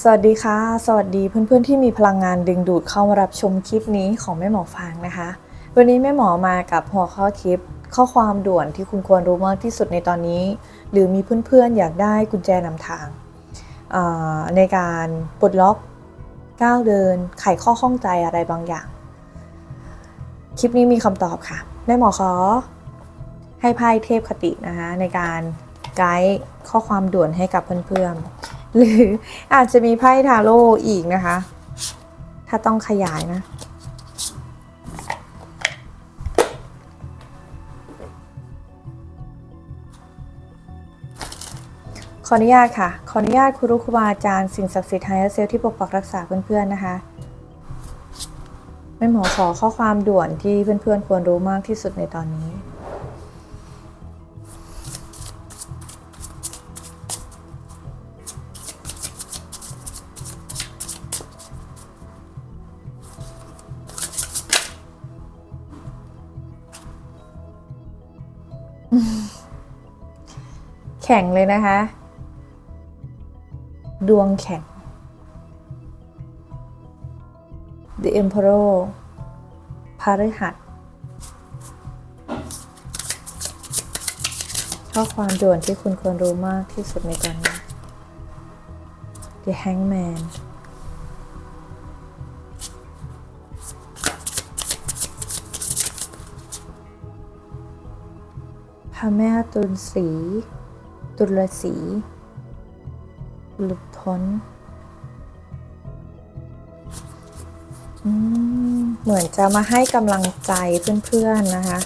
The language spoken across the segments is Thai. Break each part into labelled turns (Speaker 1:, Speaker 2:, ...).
Speaker 1: สวัสดีค่ะ สวัสดีเพื่อนๆที่มีพลังงานดึงดูดเข้ามารับชมคลิปนี้ของแม่หมอฟางนะคะ วันนี้แม่หมอมากับหัวข้อคลิป ข้อความด่วนที่คุณควรรู้มากที่สุดในตอนนี้ หรือมีเพื่อนๆอยากได้กุญแจนำทาง ในการปลดล็อกก้าวเดิน ไขข้อข้องใจอะไรบางอย่าง คลิปนี้มีคำตอบค่ะ แม่หมอขอ ให้ไพ่เทพคตินะคะในการไกด์ข้อความด่วนให้กับเพื่อนๆ หรืออาจจะมีไพ่ทาโร่อีกนะคะ ถ้าต้องขยายนะ ขออนุญาตค่ะ ขออนุญาตครูรุครูบาอาจารย์สิ่งศักดิ์สิทธิ์ไฮเซลที่ปกปักรักษาเพื่อนๆนะคะเป็นหมอขอข้อความด่วนที่เพื่อนๆควรรู้มากที่สุดในตอนนี้ ข็งเลยนะคะ ดวงแข็ง The Emperor พฤหัสข้อความด่วนที่คุณควรรู้มากที่สุดในตอนนี้ The Hangman พระแม่ตุลสี ตุลสีหลุดพ้นเหมือนจะมาให้กำลังใจเพื่อนๆนะคะ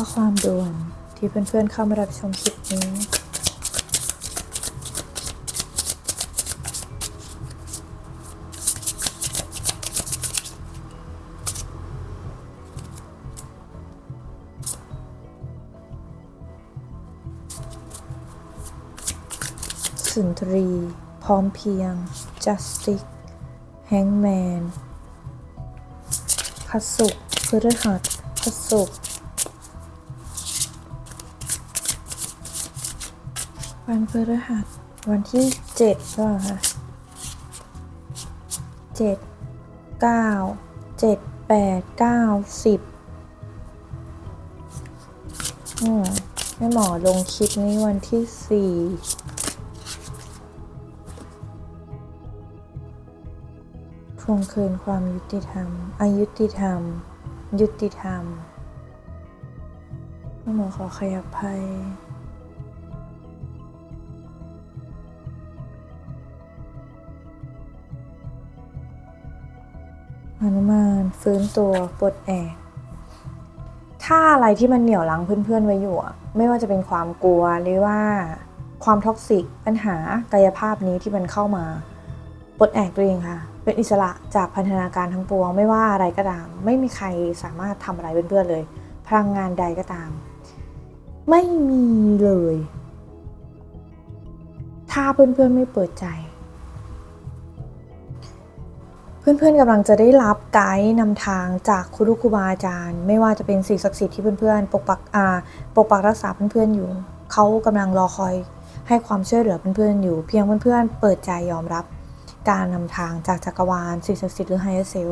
Speaker 1: ข้อความด่วนที่เพื่อนๆเข้ามารับชมคลิปนี้ สุนทรี พร้อมเพียง justice hangman พัสุกพฤหัสพัสุก วันพฤหัสวันที่เจ็ดใช่ะเจ็ดเก้าเจ็ดแปดเก้าสิบอืมแม่หมอลงคลิปนี้วันที่สี่ทวงคืนความยุติธรรม อายุติธรรม ยุติธรรมแม่หมอขอขยับภัย นุมานฟื้นตัวปลดแอกถ้าอะไรที่มันเหนี่ยวลังเพื่อนๆไว้อยู่อะไม่ว่าจะเป็นความกลัวหรือว่าความท็อกซิกปัญหากายภาพนี้ที่มันเข้ามาปลดแอกตัวเองค่ะ เป็นอิสระจากพันธนาการทั้งปวง ไม่ว่าอะไรก็ตาม ไม่มีใครสามารถทำอะไรเพื่อนๆเลย พลังงานใดก็ตาม ไม่มีเลย ถ้าเพื่อนๆไม่เปิดใจ เพื่อนๆกำลังจะได้รับไกด์นำทางจากครูครูบาอาจารย์ ไม่ว่าจะเป็นสิ่งศักดิ์สิทธิ์ที่เพื่อนๆปกปักอ่าปกปักรักษาเพื่อนๆอยู่ เขากำลังรอคอยให้ความช่วยเหลือเพื่อนๆอยู่ เพียงเพื่อนๆเปิดใจยอมรับ การนำทางจากจักรวาลสิ่งศักดิ์สิทธิ์หรือไฮเซล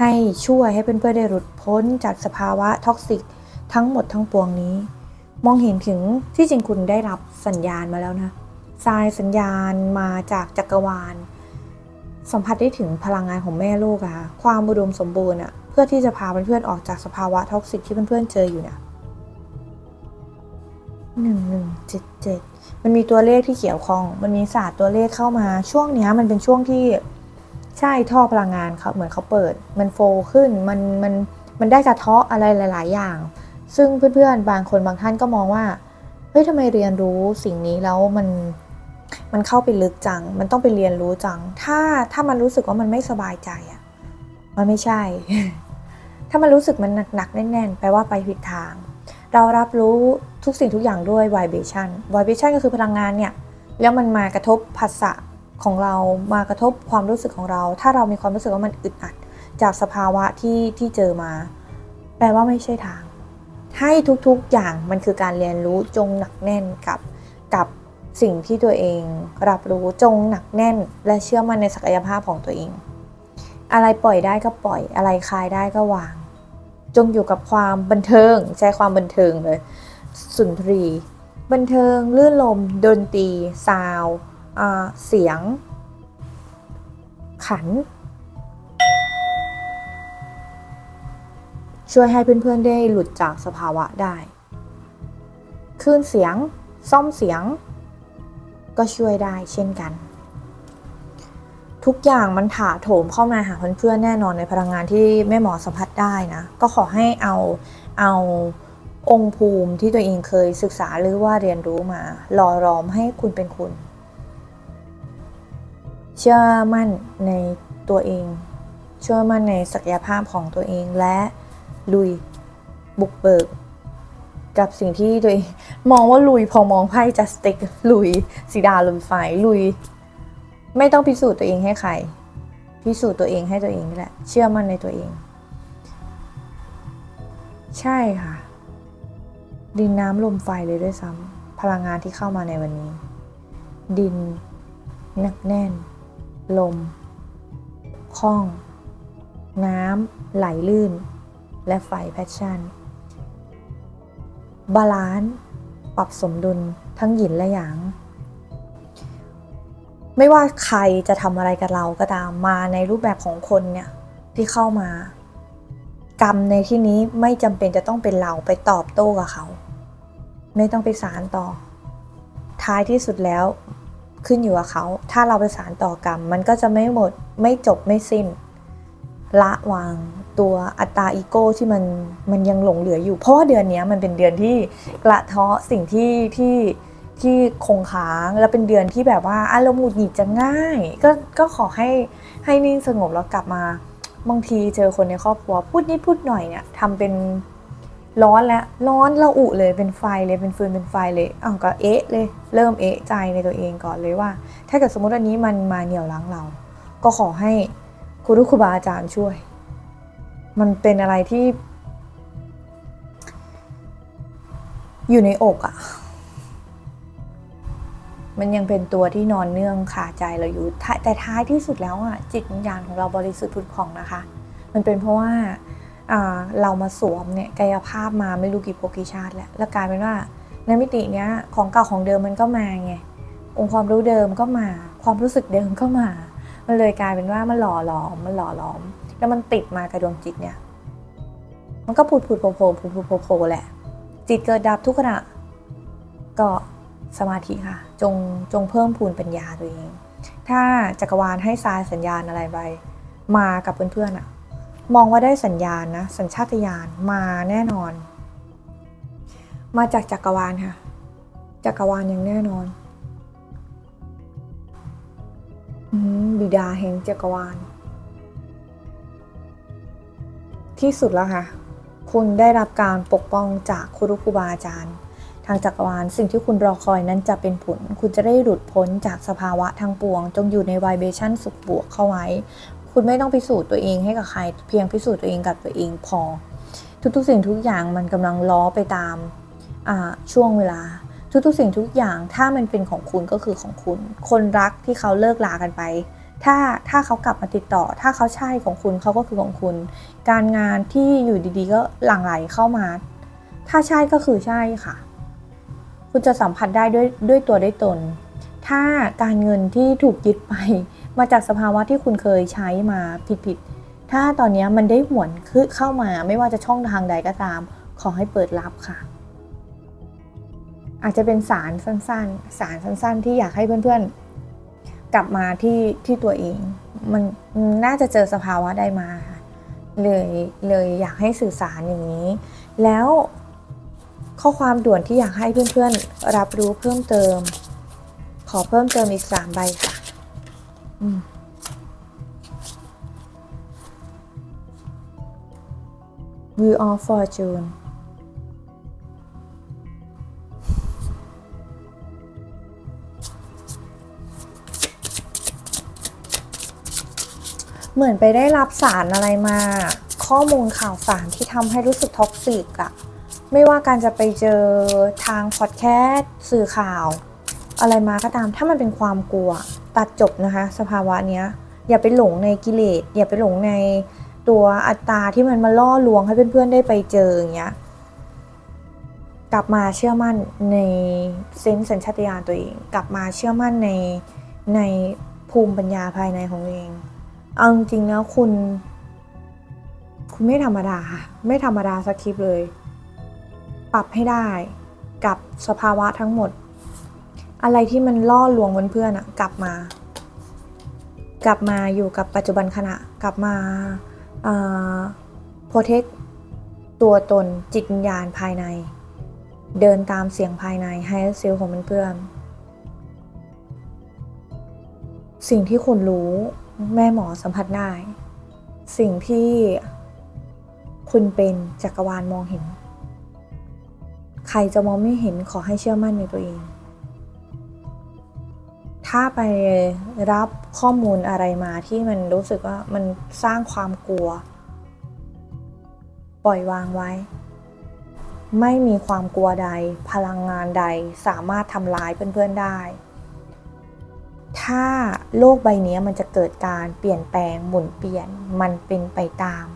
Speaker 1: ให้ช่วยให้เพื่อนๆได้หลุดพ้นจากสภาวะท็อกซิกทั้งหมดทั้งปวงนี้ มองเห็นถึงที่จริงคุณได้รับสัญญาณมาแล้วนะทรายสัญญาณมาจากจักรวาล สัมผัสได้ถึงพลังงานของแม่ลูกอะค่ะความอุดมสมบูรณ์อะเพื่อที่จะพาเพื่อนๆออกจากสภาวะท็อกซิกที่เพื่อนๆเจออยู่เนี่ยหนึ่งหนึ่งเจ็ดเจ็ดมันมีตัวเลขที่เกี่ยวข้อง มันมีศาสตร์ตัวเลขเข้ามา ช่วงนี้มันเป็นช่วงที่ใช่ท่อพลังงานเขาเหมือนเขาเปิด มันโฟขึ้น มันมันมันได้กระเทาะอะไรหลาย ๆ อย่าง ซึ่งเพื่อนๆ บางคนบางท่านก็มองว่า เฮ้ยทำไมเรียนรู้สิ่งนี้แล้วมัน มันเข้าไปลึกจัง มันต้องไปเรียนรู้จัง ถ้าถ้ามันรู้สึกว่ามันไม่สบายใจอะ่ะ มันไม่ใช่ ถ้ามันรู้สึกมันหนักๆแน่นๆแปลว่าไปผิดทาง เรารับรู้ทุกสิ่งทุกอย่างด้วย vibration vibration ก็คือพลังงานเนี่ย แล้วมันมากระทบภาษะของเรา มากระทบความรู้สึกของเรา ถ้าเรามีความรู้สึกว่ามันอึดอัด จากสภาวะที่ที่เจอมา แปลว่าไม่ใช่ทาง ให้ทุกๆอย่างมันคือการเรียนรู้จงหนักแน่นกับกับ สิ่งที่ตัวเองรับรู้จงหนักแน่น และเชื่อมั่นในศักยภาพของตัวเอง อะไรปล่อยได้ก็ปล่อย อะไรคลายได้ก็วาง จงอยู่กับความบันเทิง ใช้ความบันเทิงเลย สุนทรี บันเทิงลื่นลม ดนตรีซาวเสียง ขัน ช่วยให้เพื่อนๆได้หลุดจากสภาวะได้คลื่นเสียง ซ่อมเสียง ก็ช่วยได้เช่นกัน ทุกอย่างมันถาโถมเข้ามาหาเพื่อนๆแน่นอนในพลังงานที่แม่หมอสัมผัสได้นะ ก็ขอให้เอาเอาองค์ภูมิที่ตัวเองเคยศึกษาหรือว่าเรียนรู้มาหล่อหลอมให้คุณเป็นคุณ เชื่อมั่นในตัวเอง เชื่อมั่นในศักยภาพของตัวเองและลุยบุกเบิก กับสิ่งที่ตัวเองมองว่าลุยพอมองไพ่จัสติกลุยสีดาลุยไฟลุย ไม่ต้องพิสูจน์ตัวเองให้ใคร พิสูจน์ตัวเองให้ตัวเองนี่แหละ เชื่อมั่นในตัวเอง ใช่ค่ะ ดินน้ำลมไฟเลยด้วยซ้ำพลังงานที่เข้ามาในวันนี้ ดินหนักแน่น ลมคล่อง น้ำไหลลื่น และไฟแพชชั่น บาลานซ์ปรับสมดุลทั้งหยินและหยาง ไม่ว่าใครจะทำอะไรกับเราก็ตามมาในรูปแบบของคนเนี่ยที่เข้ามา กรรมในที่นี้ไม่จำเป็นจะต้องเป็นเราไปตอบโต้กับเขา ไม่ต้องไปสารต่อ ท้ายที่สุดแล้วขึ้นอยู่กับเขา ถ้าเราไปสารต่อกรรม มันก็จะไม่หมดไม่จบไม่สิ้น ละวาง ตัวอัตตาอีโก้ที่มันมันยังหลงเหลืออยู่ เพราะว่าเดือนนี้มันเป็นเดือนที่กระเทาะสิ่งที่ที่ที่คงค้างแล้วเป็นเดือนที่แบบว่าอารมณ์หงุดหงิดจะง่าย ก็ก็ขอให้ให้นิ่งสงบแล้วกลับมาบางทีเจอคนในครอบครัวพูดนิดพูดหน่อยเนี่ยทำเป็นร้อนแล้วร้อนระอุเลยเป็นไฟเลยเป็นฟืนเป็นไฟเลยอ้าวก็เอ๊ะเลย เริ่มเอ๊ะใจในตัวเองก่อนเลยว่า ถ้าเกิดสมมติอันนี้มันมาเหนี่ยวรั้งเรา ก็ขอให้ครูทุกครูบาอาจารย์ช่วย มันเป็นอะไรที่ อยู่ในอกอะมันยังเป็นตัวที่นอนเนื่องขาใจเราอยู่ แต่ท้ายที่สุดแล้วอะจิตวิญญาณของเราบริสุทธิ์ผุดผ่องนะคะ มันเป็นเพราะว่าอ่าเรามาสวมเนี่ยกายภาพมาไม่รู้กี่ภพกี่ชาติแล้วแล้วกลายเป็นว่าในมิติเนี้ยของเก่าของเดิมมันก็มาไงองค์ความรู้เดิมก็มา ความรู้สึกเดิมก็มา มันเลยกลายเป็นว่ามันหล่อหลอมมันหล่อหลอม แล้วมันติดมากับดวงจิตเนี่ย มันก็ผุดผุดโผล่โผล่ผุดผุดโผล่โผล่แหละ จิตเกิดดับทุกขณะ ก็สมาธิค่ะ จงจงเพิ่มพูนปัญญาตัวเอง ถ้าจักรวาลให้ทรายสัญญาณอะไรไปมากับเพื่อนๆอะมองว่าได้สัญญาณนะ สัญชาตญาณมาแน่นอน มาจากจักรวาลค่ะ จักรวาลอย่างแน่นอนอบิดาแห่งจักรวาล ที่สุดแล้วค่ะ คุณได้รับการปกป้องจากครูครูบาอาจารย์ ทางจักรวาลสิ่งที่คุณรอคอยนั้นจะเป็นผล คุณจะได้หลุดพ้นจากสภาวะทางปวง จงอยู่ในไวเบชั่นสุขบวกเข้าไว้ คุณไม่ต้องพิสูจน์ตัวเองให้กับใคร เพียงพิสูจน์ตัวเองกับตัวเองพอ ทุกๆ สิ่งทุกอย่างมันกำลังล้อไปตามช่วงเวลาทุกๆ สิ่งทุกอย่างถ้ามันเป็นของคุณก็คือของคุณ คนรักที่เขาเลิกลากันไป ถ้าถ้าเขากลับมาติดต่อ ถ้าเขาใช่ของคุณเขาก็คือของคุณ การงานที่อยู่ดีๆ ก็หลั่งไหลเข้ามา ถ้าใช่ก็คือใช่ค่ะ คุณจะสัมผัสได้ด้วยด้วยตัวด้วยตน ถ้าการเงินที่ถูกยึดไป มาจากสภาวะที่คุณเคยใช้มาผิดๆถ้าตอนนี้มันได้หวนคือเข้ามา ไม่ว่าจะช่องทางใดก็ตาม ขอให้เปิดรับค่ะ อาจจะเป็นสารสั้น ๆ สารสั้น ๆ ที่อยากให้เพื่อนๆ กลับมาที่ที่ตัวเอง มันน่าจะเจอสภาวะได้มาค่ะเลยเลยอยากให้สื่อสารอย่างนี้ แล้วข้อความด่วนที่อยากให้เพื่อนๆ รับรู้เพิ่มเติม ขอเพิ่มเติมอีกสามใบค่ะอืม View of Fortune เหมือนไปได้รับสารอะไรมา ข้อมูลข่าวสารที่ทำให้รู้สึกท็อกซิกอะไม่ว่าการจะไปเจอทางพอดแคสต์สื่อข่าว อะไรมาก็ตาม ถ้ามันเป็นความกลัว ตัดจบนะคะ สภาวะเนี้ย อย่าไปหลงในกิเลส อย่าไปหลงในตัวอัตตราที่มันมาล่อลวงให้เพื่อนๆได้ไปเจออย่างเงี้ยกลับมาเชื่อมั่นในเซนส์สัญชาตญาณตัวเอง กลับมาเชื่อมั่นในในภูมิปัญญาภายในของตัวเอง เอาจริงๆแล้วคุณ คุณไม่ธรรมดาค่ะ ไม่ธรรมดาสักคลิปเลย ปรับให้ได้กับสภาวะทั้งหมด อะไรที่มันล่อลวงเพื่อนๆอะกลับมา กลับมาอยู่กับปัจจุบันขณะ กลับมาโปรเทคตัวตนจิตวิญญาณภายใน เดินตามเสียงภายในให้เซลของเพื่อนๆสิ่งที่คุณรู้ แม่หมอสัมผัสได้ สิ่งที่คุณเป็นจักรวาลมองเห็น ใครจะมองไม่เห็นขอให้เชื่อมั่นในตัวเอง ถ้าไปรับข้อมูลอะไรมาที่มันรู้สึกว่ามันสร้างความกลัว ปล่อยวางไว้ ไม่มีความกลัวใด พลังงานใดสามารถทำร้ายเพื่อนๆได้ ถ้าโลกใบนี้มันจะเกิดการเปลี่ยนแปลงหมุนเปลี่ยนมันเป็นไปตาม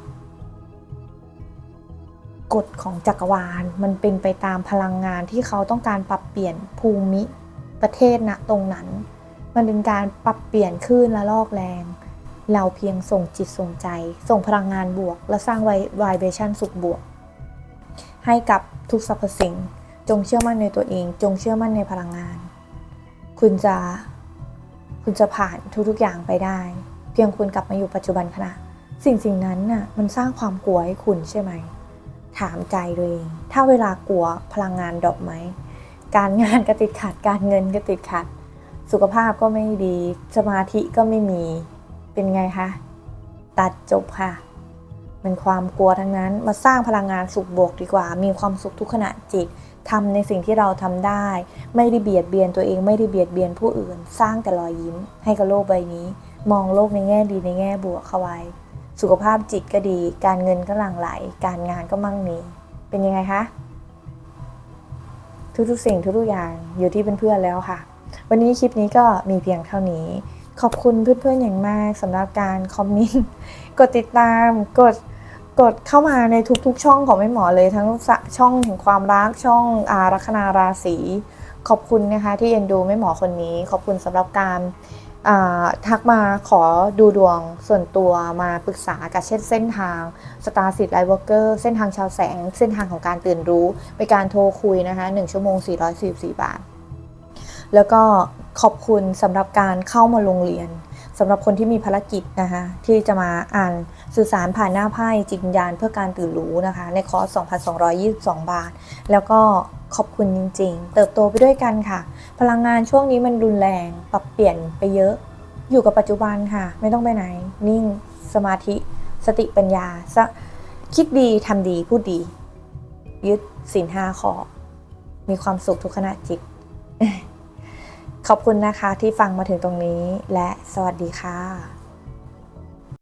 Speaker 1: กฎของจักรวาลมันเป็นไปตามพลังงานที่เขาต้องการปรับเปลี่ยนภูมิประเทศณตรงนั้น มันเป็นการปรับเปลี่ยนคลื่นและลอกแรง เราเพียงส่งจิตส่งใจ ส่งพลังงานบวก และสร้างไวเบชั่นสุขบวก ให้กับทุกสรรพสิ่ง จงเชื่อมั่นในตัวเอง จงเชื่อมั่นในพลังงาน คุณจะ คุณจะผ่านทุกๆอย่างไปได้ เพียงคุณกลับมาอยู่ปัจจุบันขณะ สิ่งสิ่งนั้นน่ะมันสร้างความกลัวให้คุณใช่ไหม ถามใจตัวเอง ถ้าเวลากลัวพลังงานดรอปไหม การงานก็ติดขัด การเงินก็ติดขัด สุขภาพก็ไม่ดี สมาธิก็ไม่มี เป็นไงคะ ตัดจบค่ะเป็นความกลัวทั้งนั้น มาสร้างพลังงานสุขบวกดีกว่า มีความสุขทุกขณะจิต ทำในสิ่งที่เราทำได้ ไม่ได้เบียดเบียนตัวเองไม่ได้เบียดเบียนผู้อื่น สร้างแต่รอยยิ้ม ให้กับโลกใบนี้ มองโลกในแง่ดีในแง่บวกเข้าไว้ สุขภาพจิตก็ดี การเงินก็หลั่งไหล การงานก็มั่งมีเป็นยังไงคะทุกๆสิ่งทุกๆอย่างอยู่ที่เพื่อนๆแล้วค่ะ วันนี้คลิปนี้ก็มีเพียงเท่านี้ ขอบคุณเพื่อนๆอย่างมากสำหรับการคอมเมนต์กดติดตามกด กดเข้ามาในทุกๆ ช่องของแม่หมอเลยทั้งช่องแห่งความรักช่องอารัคนาราศีขอบคุณนะคะที่เอ็นดูแม่หมอคนนี้ ขอบคุณสำหรับการทักมาขอดูดวงส่วนตัวมาปรึกษากับเช่นเส้นทางสตาร์สิทธิ์ไลท์วอร์เกอร์เส้นทางชาวแสง เส้นทางของการตื่นรู้ไปการโทรคุยนะคะ1ชั่วโมง 444 บาท แล้วก็ขอบคุณสำหรับการเข้ามาโรงเรียนสำหรับคนที่มีภารกิจนะคะที่จะมาอ่าน สื่อสารผ่านหน้าไพ่จิตวิญญาณเพื่อการตื่นรู้นะคะ ในคอร์ส2,222 บาท แล้วก็ขอบคุณจริง ๆ เติบโตไปด้วยกันค่ะ พลังงานช่วงนี้มันรุนแรง ปรับเปลี่ยนไปเยอะ อยู่กับปัจจุบันค่ะ ไม่ต้องไปไหน นิ่ง สมาธิ สติปัญญาคิดดีทำดี พูดดี ยึดสินห้าข้อ มีความสุขทุกขณะจิต ขอบคุณนะคะที่ฟังมาถึงตรงนี้ และสวัสดีค่ะ